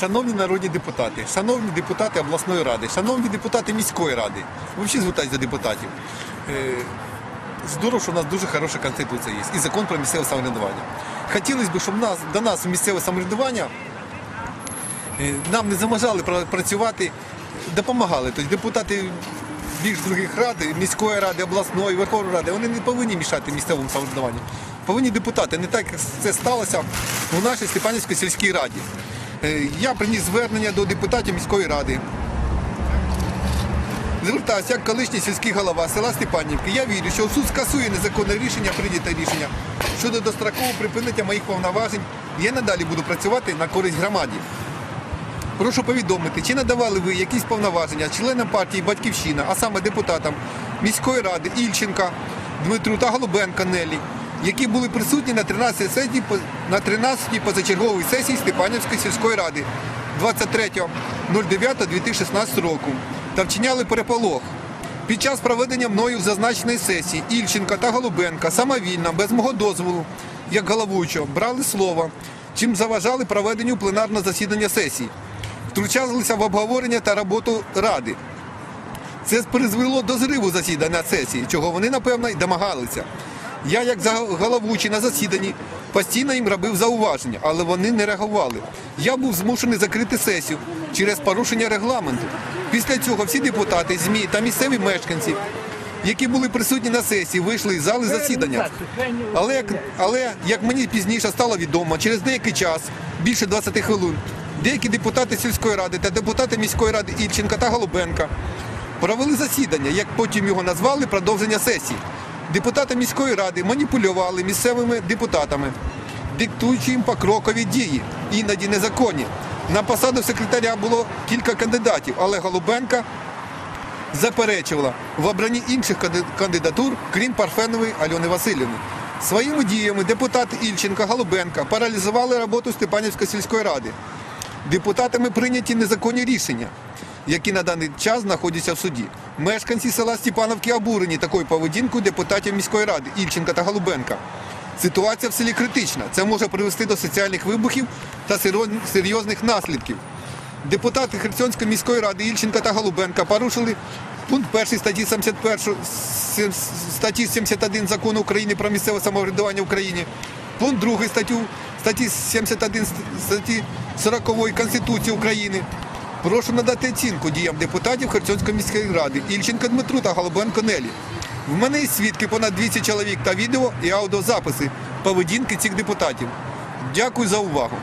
Шановні народні депутати, шановні депутати обласної ради, шановні депутати міської ради, взагалі звертаюся до депутатів. Е, Здорово, що у нас дуже хороша конституція є і закон про місцеве самоврядування. Хотілося б, щоб нас, до нас у місцеве самоврядування е, нам не заважали працювати, допомагали. Тобто депутати більш других рад, міської ради, обласної, Верховної Ради, вони не повинні мішати місцевому самоврядуванню. Повинні депутати, не так як це сталося у нашій Степанівській сільській раді. Е, Я приніс звернення до депутатів міської ради. Звертався як колишній сільський голова села Степанівки. Я вірю, що суд скасує незаконне рішення, прийняте рішення щодо дострокового припинення моїх повноважень. Я надалі буду працювати на користь громаді. Прошу повідомити, чи надавали ви якісь повноваження членам партії Батьківщина, а саме депутатам міської ради Ільченка, Дмитру та Голубенка Нелі, які були присутні на 13 сесії на 13 позачерговій сесії Степанівської сільської ради 23.09.2016 року та вчиняли переполох. Під час проведення мною зазначеної сесії Ільченка та Голубенка самовільно, без мого дозволу, як головуючого, брали слово, чим заважали проведенню пленарного засідання сесії, втручалися в обговорення та роботу ради. Це призвело до зриву засідання сесії, чого вони, напевно, й домагалися. Я, як головуючий на засіданні, постійно їм робив зауваження, але вони не реагували. Я був змушений закрити сесію через порушення регламенту. Після цього всі депутати, ЗМІ та місцеві мешканці, які були присутні на сесії, вийшли із зали засідання. Але як, але як мені пізніше стало відомо, через деякий час, більше 20 хвилин, деякі депутати сільської ради та депутати міської ради Ільченка та Голубенка провели засідання, як потім його назвали, продовження сесії. Депутати міської ради маніпулювали місцевими депутатами, диктуючи їм покрокові дії, іноді незаконні. На посаду секретаря було кілька кандидатів, але Голубенка заперечувала в обранні інших кандидатур, крім Парфенової Альони Васильівни. Своїми діями депутати Ільченка Голубенка паралізували роботу Степанівської сільської ради. Депутатами прийняті незаконні рішення, які на даний час знаходяться в суді. Мешканці села Степановки обурені такою поведінкою депутатів міської ради Ільченка та Голубенка. Ситуація в селі критична. Це може привести до соціальних вибухів та серйозних наслідків. Депутати Херсонської міської ради Ільченка та Голубенка порушили пункт 1 статті 71 статті 71 закону України про місцеве самоврядування в Україні, пункт 2 статтю статті 71 статті 40 Конституції України. Прошу надати оцінку діям депутатів Херсонської міської ради Ільченка Дмитру та Голубенко Нелі. В мене є свідки понад 200 чоловік та відео і аудіозаписи поведінки цих депутатів. Дякую за увагу.